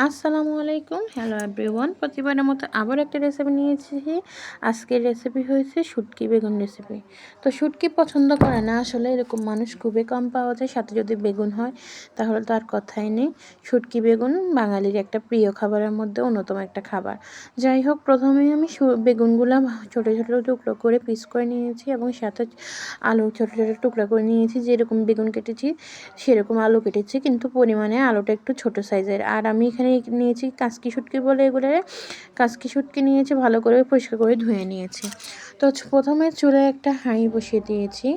আসসালামু আলাইকুম। Hello everyone প্রতিবারের মতো আবার একটা রেসিপি নিয়েছি আজকের রেসিপি হয়েছে শুটকি বেগুন রেসিপি তো শুটকি পছন্দ করে না, আসলে এরকম মানুষ খুবই কম পাওয়া যায়, সাথে যদি বেগুন হয়, তাহলে তো আর কথাই নেই। শুটকি বেগুন বাঙালির একটা প্রিয় খাবারের মধ্যে অন্যতম একটা খাবার। যাই হোক, প্রথমেই আমি বেগুনগুলো ছোটো ছোটো টুকরো করে পিস করে নিয়েছি এবং সাথে আলু ছোটো ছোটো টুকরো করে নিয়েছি। যেরকম বেগুন কেটেছি, সেরকম আলু কেটেছি, কিন্তু পরিমাণে আলুটা একটু ছোট সাইজের আর আমি এখানে নিয়েছি কাসকি শুটকি বলে এগুলো। কাসকি শুটকি নিয়েছি, ভালো করে পরিষ্কার করে ধুয়ে নিয়েছি। তো প্রথমে চুলে একটা হাঁড়ি বসিয়ে দিয়েছি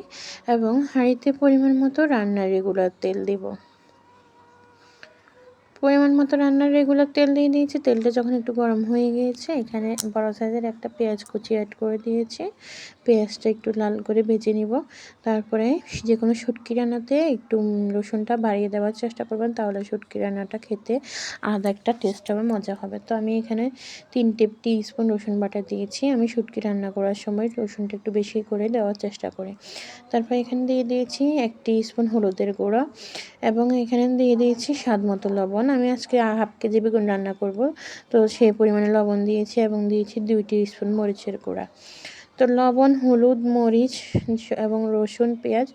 এবং হাঁড়িতে পরিমাণ মতো রান্নার রেগুলার তেল দিব। পরিমাণ মতো রান্নার রেগুলার তেল দিয়ে দিয়েছি। তেলটা যখন একটু গরম হয়ে গিয়েছে, এখানে বড় সাইজের একটা পেঁয়াজ কুচি অ্যাড করে দিয়েছি। পেঁয়াজটা একটু লাল করে ভেজে নিব। তারপরে যে কোনো শুটকি রান্নাতে একটু রসুনটা বাড়িয়ে দেওয়ার চেষ্টা করবেন, তাহলে শুটকি রান্নাটা খেতে আলাদা একটা টেস্ট হবে, মজা হবে। তো আমি এখানে তিনটে টি স্পুন রসুন বাটা দিয়েছি। আমি শুটকি রান্না করার সময় রসুনটা একটু বেশি করে দেওয়ার চেষ্টা করি। তারপর এখানে দিয়ে দিয়েছি এক স্পুন হলুদের গুঁড়ো এবং এখানে দিয়ে দিয়েছি স্বাদ মতো লবণ। আমি আজকে হাফ কেজি বেগুন রান্না করব। তো সেই পরিমাণে লবণ দিয়েছি এবং দিয়েছি দুইটি স্পুন মরিচের গুঁড়া। তো লবণ, হলুদ, মরিচ এবং রসুন, পেঁয়াজ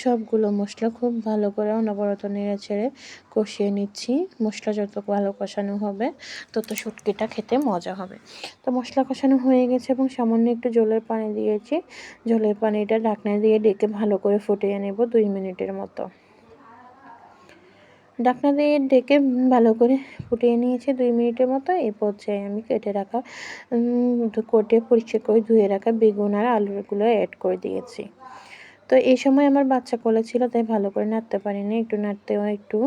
সবগুলো মশলা খুব ভালো করে অনবরত নেড়ে ছেড়ে কষিয়ে নিচ্ছি। মশলা যত ভালো কষানো হবে, তত শুটকিটা খেতে মজা হবে। তো মশলা কষানো হয়ে গেছে এবং সামান্য একটু জলের পানি দিয়েছি। জলের পানিটা ঢাকনা দিয়ে ডেকে ভালো করে ফুটিয়ে নেব দুই মিনিটের মতো। ঢাকনা দিয়ে ডেকে ভালো করে ফুটিয়ে নিয়েছি দুই মিনিটের মতো। এই পর্যায়ে আমি কেটে রাখা কোটে পরিষ্কার করে ধুয়ে রাখা বেগুন আর আলুগুলো অ্যাড করে দিয়েছি। তো এই সময় আমার বাচ্চা কোলে ছিল, তাই ভালো করে নাড়তে পারিনি। একটু নাড়তেও একটু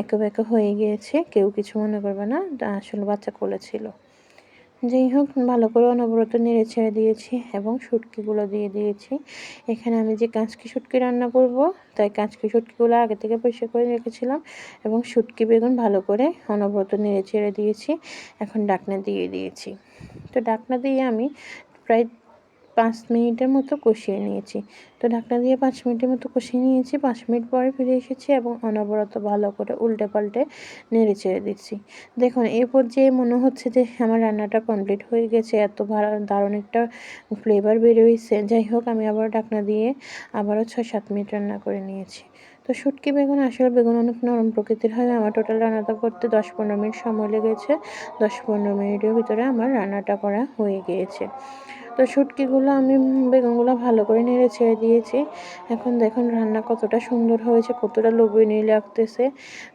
একে বেঁকে হয়ে গিয়েছে। কেউ কিছু মনে করবে না আসলে বাচ্চা কোলে ছিল। যাই হোক, ভালো করে অনবরত নেড়ে ছেড়ে দিয়েছি এবং শুটকিগুলো দিয়ে দিয়েছি। এখানে আমি যে কাঁচকি শুটকি রান্না করব, তাই কাঁচকি শুটকিগুলো আগে থেকে পরিষ্কার করে রেখেছিলাম এবং শুটকি বেগুন ভালো করে অনবরত নেড়ে ছেড়ে দিয়েছি। এখন ডাকনা দিয়ে দিয়েছি। তো ডাকনা দিয়ে আমি প্রায় পাঁচ মিনিটের মতো কষিয়ে নিয়েছি। তো ঢাকনা দিয়ে পাঁচ মিনিটের মতো কষিয়ে নিয়েছি। পাঁচ মিনিট পরে ফিরে এসেছি এবং অনবরত ভালো করে উল্টে পাল্টে নেড়ে চেড়ে দিচ্ছি। দেখুন এই পর্যায়ে মনে হচ্ছে যে আমার রান্নাটা কমপ্লিট হয়ে গেছে, এত ভালো, দারুণ একটা ফ্লেভার বেরোয়েছে যাই হোক, আমি আবার ঢাকনা দিয়ে আবারও ছয় সাত মিনিট রান্না করে নিয়েছি। তো শুটকি বেগুন আসলে বেগুন অনেক নরম প্রকৃতির হয় আমার টোটাল রান্নাটা করতে দশ পনেরো মিনিট সময় লেগেছে। দশ পনেরো মিনিটের ভিতরে আমার রান্নাটা করা হয়ে গিয়েছে। তো শুটকিগুলো আমি বেগুনগুলো ভালো করে নেড়ে ছেড়ে দিয়েছি। এখন দেখুন রান্না কতটা সুন্দর হয়েছে, কতটা লোভনীয় লাগতেছে।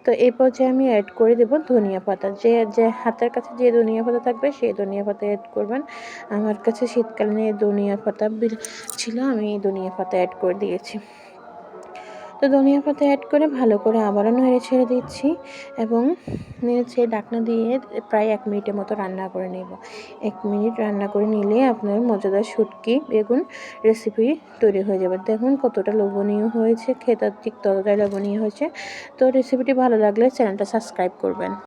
তো এই পর্যায়ে আমি অ্যাড করে দেব ধনিয়া পাতা। যে যে হাতের কাছে যে ধনিয়া পাতা থাকবে, সেই ধনিয়া পাতা অ্যাড করবেন। আমার কাছে শীতকালীন এই ধনিয়া পাতা ছিল, আমি এই ধনিয়া পাতা অ্যাড করে দিয়েছি। তো ধনিয়া পাতা অ্যাড করে ভালো করে আবারও নেড়ে ছেড়ে দিচ্ছি এবং ছেড়ে ডাকনা দিয়ে প্রায় এক মিনিটের মতো রান্না করে নেব। এক মিনিট রান্না করে নিলে আপনার মজাদার শুটকি, বেগুন রেসিপি তৈরি হয়ে যাবে। দেখুন কতটা লোভনীয় হয়েছে খেতে ঠিক ততটাই লোভনীয় হয়েছে। তো রেসিপিটি ভালো লাগলে চ্যানেলটা সাবস্ক্রাইব করবেন।